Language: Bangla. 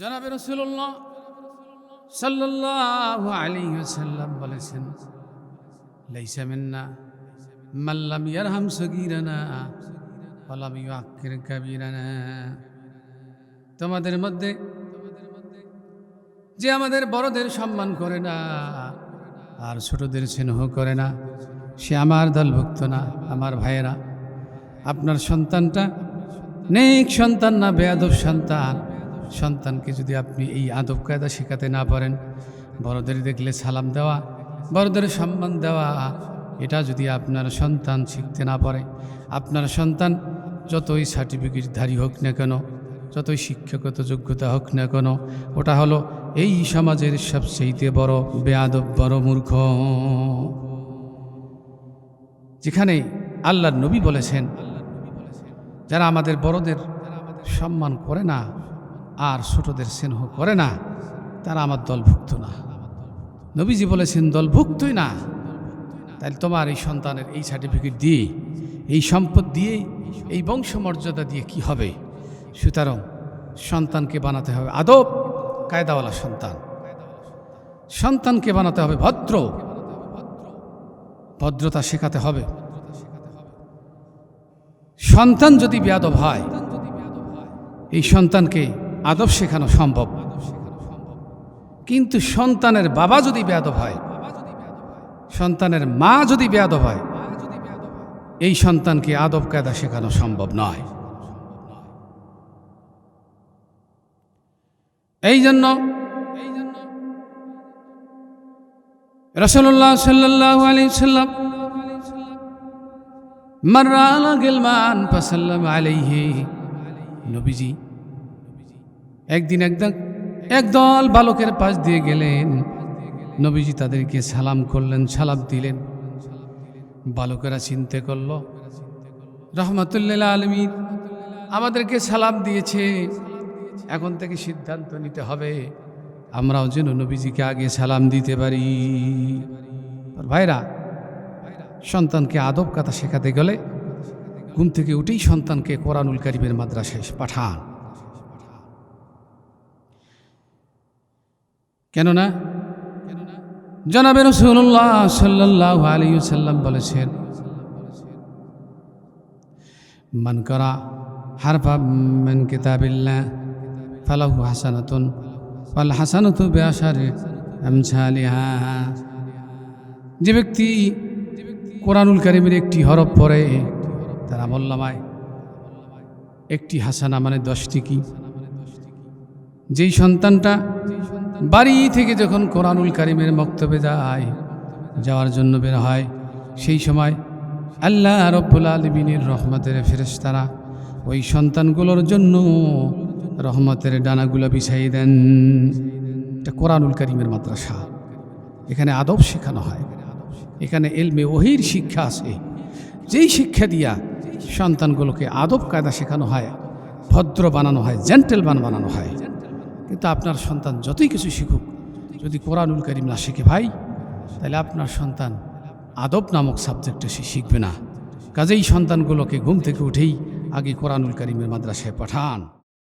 জনাবে রসুল্লাহ সাল্লাল্লাহু আলাইহি ওয়াসাল্লাম বলেছেন, লাইসা মিন্না মাল্লাম ইয়ারহাম সগীরানা ওয়ালাম ইউআক্কির কাবীরানা। তোমাদের মধ্যে যে আমাদের বড়দের সম্মান করে না, আর ছোটদের স্নেহ করে না, সে আমার দলভুক্ত না, আমার ভাইয়েরা। আপনার সন্তানটা নেক সন্তান না বেয়াদব সন্তান? সন্তানকে যদি আপনি এই আদব কায়দা শেখাতে না পারেন, বড়দের দেখলে সালাম দেওয়া, বড়দের সম্মান দেওয়া, এটা যদি আপনার সন্তান শিখতে না পারে, আপনার সন্তান যতই সার্টিফিকেটধারী হোক না কেন, যতই শিক্ষাগত যোগ্যতা হোক না কেন, ওটা হলো এই সমাজের সবচেয়ে বড় বেয়াদব বড় মূর্খ। যেখানে আল্লাহর নবী বলেছেন, যারা আমাদের বড়দের সম্মান করে না আর ছোটদের স্নেহ করে না, তারা আমার দলভুক্ত না। নবীজি বলেছেন, দলভুক্তই না। তাহলে তোমার এই সন্তানের এই সার্টিফিকেট দিয়ে, এই সম্পদ দিয়ে, এই বংশমর্যাদা দিয়ে কি হবে? সুতরাং সন্তানকে বানাতে হবে আদব, কায়দাওয়ালা সন্তান। সন্তানকে বানাতে হবে ভদ্র। ভদ্রতা শেখাতে হবে। সন্তান যদি বেয়াদব হয়, এই সন্তানকে আদব শেখানো সম্ভব। কিন্তু সন্তানের বাবা যদি বেয়াদব হয়, সন্তানের মা যদি বেয়াদব হয়, এই সন্তানকে আদব কায়দা শেখানো সম্ভব নয়। এই জন্য রসল্লাহ সাল্লাহ আলি সাল্লাম মার্রা গেলমান পাসাল্লাম আলাইহি, নবীজি একদিন একদম একদল বালকের পাশ দিয়ে গেলেন। নবীজি তাদেরকে সালাম করলেন, সালাম দিলেন। বালকেরা চিনতে করল রহমতুল্লাহ আলমী আমাদেরকে সালাম দিয়েছে। এখন থেকে সিদ্ধান্ত নিতে হবে। আমরাও যেন নবীজিকে আগে সালাম দিতে পারি। ভাইরা, সন্তানকে আদব কথা শেখাতে গেলে ঘুম থেকে উঠেই সন্তানকে কোরআনুল কারিমের মাদ্রাসায় পাঠান। কেননা জনাবে রসুল্লাহ সাল্লাহ আলী সাল্লাম বলেছেন, মান করা হারফা মান কিতাবিল্লাহ ফালাহু হাসানাতুন ফাল হাসানাতু আমসালিহা যে ব্যক্তি কোরআনুল কারিমের একটি হরফ পড়ে, তার আমল্লামায় একটি হাসানা মানে দশটি কি? যেই সন্তানটা বাড়ি থেকে যখন কোরআনুল কারিমের বক্তব্যে যায়, যাওয়ার জন্য বের হয়, সেই সময় আল্লাহ রব্বুল আলমিনের রহমতের ফেরেশতারা ওই সন্তানগুলোর জন্য রহমতের ডানাগুলো বিছাই দেন। এটা কোরআনুল কারিমের মাদ্রাসা। এখানে আদব শেখানো হয়। এখানে এলমে ওহির শিক্ষা আছে। যেই শিক্ষা দিয়া সন্তানগুলোকে আদব কায়দা শেখানো হয়, ভদ্র বানানো হয়, জেন্টেলম্যান বানানো হয় কিন্তু আপনার সন্তান যতই কিছু শিখুক, যদি কোরআনুল করিম না শিখে ভাই, তাহলে আপনার সন্তান আদব নামক সাবজেক্টে সে শিখবে না। কাজেই সন্তানগুলোকে ঘুম থেকে উঠেই আগে কোরআনুল করিমের মাদ্রাসায় পাঠান।